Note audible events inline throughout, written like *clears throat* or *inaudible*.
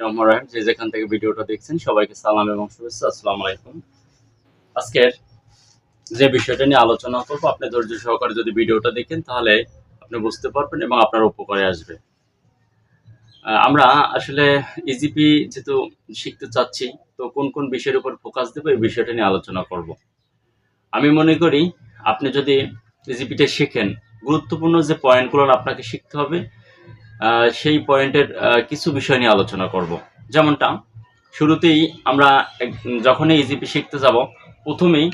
আমরা আসলে ইজিপি যেহেতু শিখতে চাচ্ছি, তো কোন কোন বিষয়ের উপর ফোকাস দেবো, এই বিষয়টা নিয়ে আলোচনা করব। আমি মনে করি, আপনি যদি ইজিপিটা শেখেন, গুরুত্বপূর্ণ যে পয়েন্টগুলো আপনাকে শিখতে হবে সেই পয়েন্টের কিছু বিষয় নিয়ে আলোচনা করব। যেমনটা, শুরুতেই আমরা যখনই ইজিপি শিখতে যাব, প্রথমেই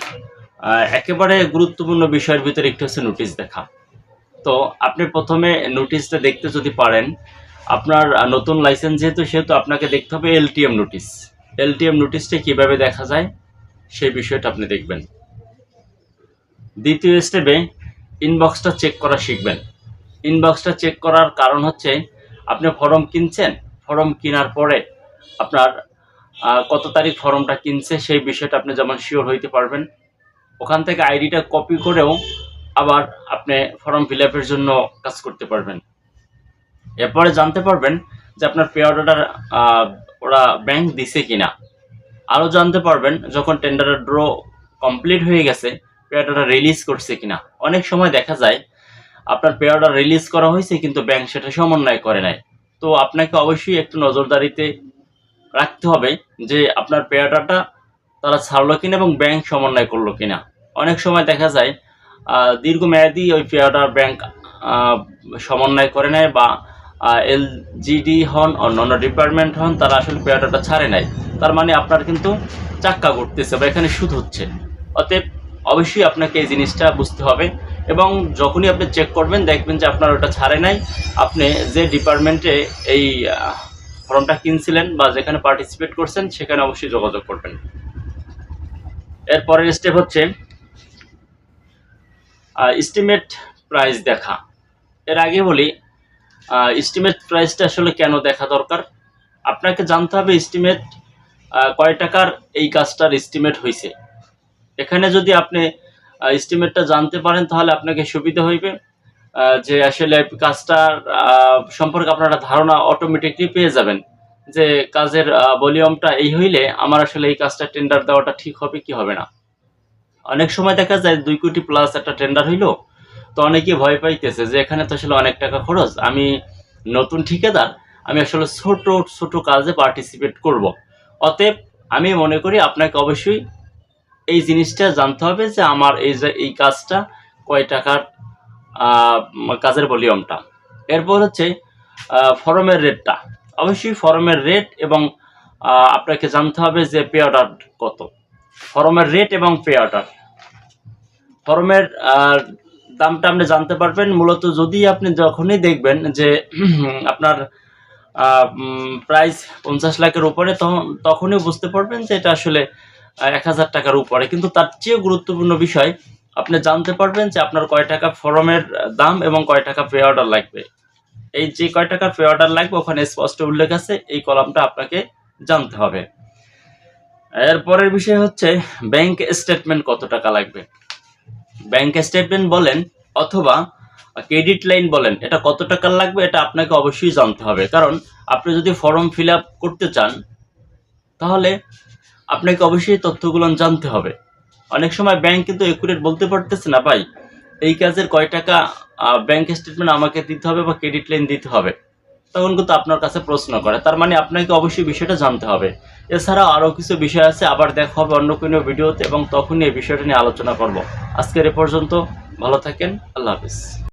একেবারে গুরুত্বপূর্ণ বিষয়ের ভিতরে একটি হচ্ছে নোটিশ দেখা। তো আপনি প্রথমে নোটিশটা দেখতে যদি পারেন, আপনার নতুন লাইসেন্স যেহেতু, সেহেতু আপনাকে দেখতে হবে এলটিএম নোটিশ এলটিএম নোটিশটা কীভাবে দেখা যায়, সেই বিষয়টা আপনি দেখবেন। দ্বিতীয় স্টেপে ইনবক্সটা চেক করা শিখবেন। ইনবক্সটা চেক করার কারণ হচ্ছে, আপনি ফর্ম কিনছেন, ফর্ম কেনার পরে আপনার কত তারিখ ফর্মটা কিনছে সেই বিষয়টা আপনি যেমন শিওর হইতে পারবেন। ওখান থেকে আইডিটা কপি করেও আবার আপনি ফর্ম ফিল আপের জন্য কাজ করতে পারবেন। এরপরে জানতে পারবেন যে আপনার পে অর্ডারটা ওরা ব্যাংক দিছে কিনা। আরও জানতে পারবেন যখন টেন্ডারের ড্র কমপ্লিট হয়ে গেছে পে অর্ডারটা রিলিজ করছে কিনা। অনেক সময় দেখা যায় আপনার পে অর্ডার রিলিজ করা হয়েছে, কিন্তু ব্যাংক সেটা সমন্বয় করে নাই। তো আপনাকে অবশ্যই একটু নজরদারিতে রাখতে হবে যে আপনার পে অর্ডারটা তারা ছাড়লো কিনা এবং ব্যাংক সমন্বয় করল কিনা। অনেক সময় দেখা যায় দীর্ঘমেয়াদী ওই পে অর্ডার ব্যাংক সমন্বয় করে নেয় বা এলজিডি হন, অন্যান্য ডিপার্টমেন্ট হন, তারা আসলে পে অর্ডারটা ছাড়ে নাই। তার মানে আপনার কিন্তু চাক্কা ঘুরতেছে বা এখানে সুদ হচ্ছে। অতএব অবশ্যই আপনাকে এই জিনিসটা বুঝতে হবে। এবং যখনই আপনি চেক করবেন, দেখবেন যে আপনার ওটা ছাড়ে নাই। আপনি যে ডিপার্টমেন্টে এই ফর্মটা কিনছিলেন বা যেখানে পার্টিসিপেট করছেন, সেখানে অবশ্যই যোগাযোগ করবেন। এরপরের স্টেপ হচ্ছে এস্টিমেট প্রাইস দেখা। এর আগে বলি এস্টিমেট প্রাইসটা আসলে কেন দেখা দরকার? আপনাকে জানতে হবে এস্টিমেট কয় টাকার এই কাজটার এস্টিমেট হয়েছে এখানে যদি আপনি এস্টিমেটটা জানতে পারেন, তাহলে আপনাকে সুবিধা হইবে। যে আসলে কাজটার সম্পর্কে আপনার ধারণা অটোমেটিকলি পেয়ে যাবেন। যে কাজের ভলিউমটা এই হইলে আমার আসলে এই কাজটা টেন্ডার দেওয়াটা ঠিক হবে কি হবে না। অনেক সময় দেখা যায় দুই কোটি প্লাস একটা টেন্ডার হইল, তো অনেকে ভয় পাইতেছে যে এখানে তো আসলে অনেক টাকা খরচ, আমি নতুন ঠিকাদার, আমি আসলে ছোট ছোট কাজে পার্টিসিপেট করব। অতএব আমি মনে করি আপনাকে অবশ্যই এই জিনিসটা জানতে হবে যে আমার এই যে এই কাজটা কয় টাকার কাজের ভলিউমটা। এরপর হচ্ছে ফরমের রেটটা। অবশ্যই ফরমের রেট এবং আপনাকে জানতে হবে যে পে অর্ডার কত। ফরমের রেট এবং পে অর্ডার। ফরমের দামটা আপনি জানতে পারবেন। মূলত যদি আপনি যখনই দেখবেন যে, *clears throat* আপনার প্রাইস পঞ্চাশ লাখের উপরে তখন তখনই বুঝতে পারবেন যে এটা আসলে এক হাজার টাকার উপরে। কিন্তু তার চেয়ে গুরুত্বপূর্ণ বিষয়, আপনি জানতে পারবেন যে আপনার কয় টাকা ফরমের দাম এবং কয় টাকা পে অর্ডার লাগবে। এই যে কয় টাকার পে অর্ডার লাগবে, ওখানে স্পষ্ট উল্লেখ আছে, এই কলামটা আপনাকে জানতে হবে। এরপরের বিষয় হচ্ছে ব্যাংক স্টেটমেন্ট কত টাকা লাগবে? ব্যাংক স্টেটমেন্ট বলেন অথবা ক্রেডিট লাইন বলেন, এটা কত টাকার লাগবে এটা আপনাকে অবশ্যই জানতে হবে। কারণ আপনি যদি ফর্ম ফিল করতে চান, তাহলে আপনাকে অবশ্যই তথ্যগুলো জানতে হবে। অনেক সময় ব্যাংক কিন্তু একুরেট বলতে পারতেছে না ভাই। এই কাজের কয় টাকা ব্যাংক স্টেটমেন্ট আমাকে দিতে হবে বা ক্রেডিট লাইন দিতে হবে? তখন কিন্তু আপনার কাছে প্রশ্ন করে। তার মানে আপনাকে অবশ্যই বিষয়টা জানতে হবে। এছাড়াও আরও কিছু বিষয় আছে, আবার দেখা হবে অন্য কোনো ভিডিওতে এবং তখনই এই বিষয়টা নিয়ে আলোচনা করব। আজকের এ পর্যন্ত, ভালো থাকেন, আল্লাহ হাফিজ।